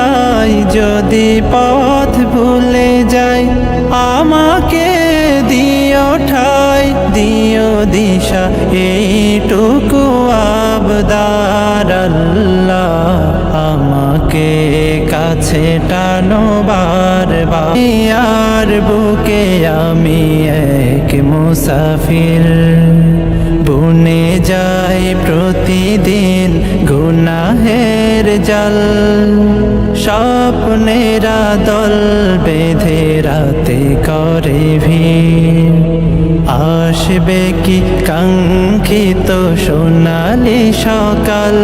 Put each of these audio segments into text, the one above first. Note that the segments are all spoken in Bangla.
ঠাই যদি পথ ভুলে যাই, আমাকে দিও ঠাই, দিও দিশা, এইটুকু আবদার আল্লাহ আমাকে কাছে টানো বারবার। আর বুকে আমি এক মুসাফির। বুনে যাই প্রতিদিন গুনাহের জল। স্বপ্নেরা দল বেঁধে রাতে করে ভিড়। আসবে কি কাঙ্ক্ষিত সোনালি সকাল?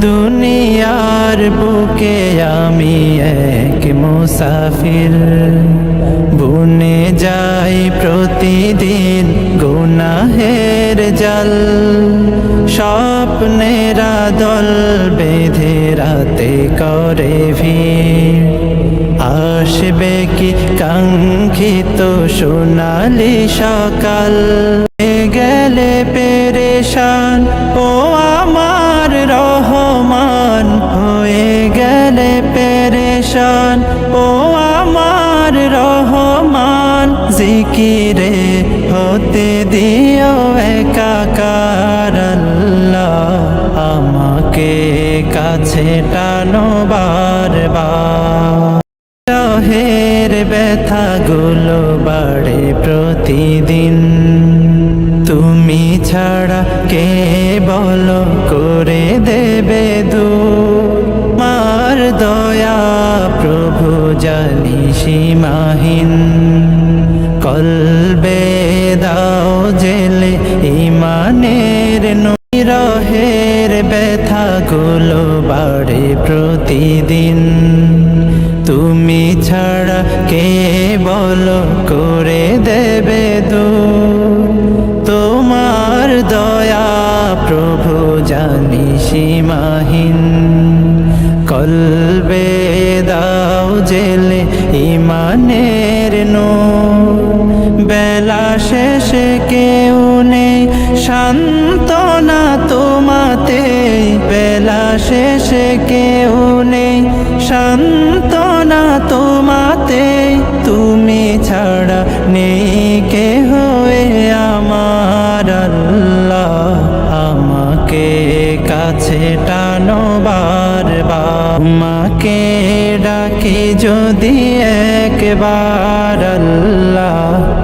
দুনিয়ার বুকে আমি এক মুসাফির। বুনে যাই প্রতিদিন গুনাহের জল। স্বপ্নেরা দল বেঁধে রাতে করে ভিড়। আসবে কি কাঙ্ক্ষিত সোনালি সকাল? গেলে পেরেশান ও পেরেশান ও আমার রহমান, জিকিরে হতে দিও একাকার আল্লাহ, আমাকে কাছে টানো বারবার। রহের ব্যথাগুলো বাড়ে প্রতিদিন। তুমি ছাড়া কে বলো করে দেবে ব্যথাগুলো বাড়ে প্রতিদিন। তুমি ছাড়া কে বলো করে দেবে দু তোমার দয়া প্রভু জানি সীমাহীন। কলবে দাও জেলে ইমানের নো বেলা শেষে কেউ নেই শান্তনা তোমাতে, বেলা শেষে কেউ নেই। শান্তনা তোমাতে, তুমি ছাড়া নেই কে হয়ে আমার আল্লাহ। আমাকে কাছে টানো বারবার। মাকে ডাকি যদি একবার আল্লাহ।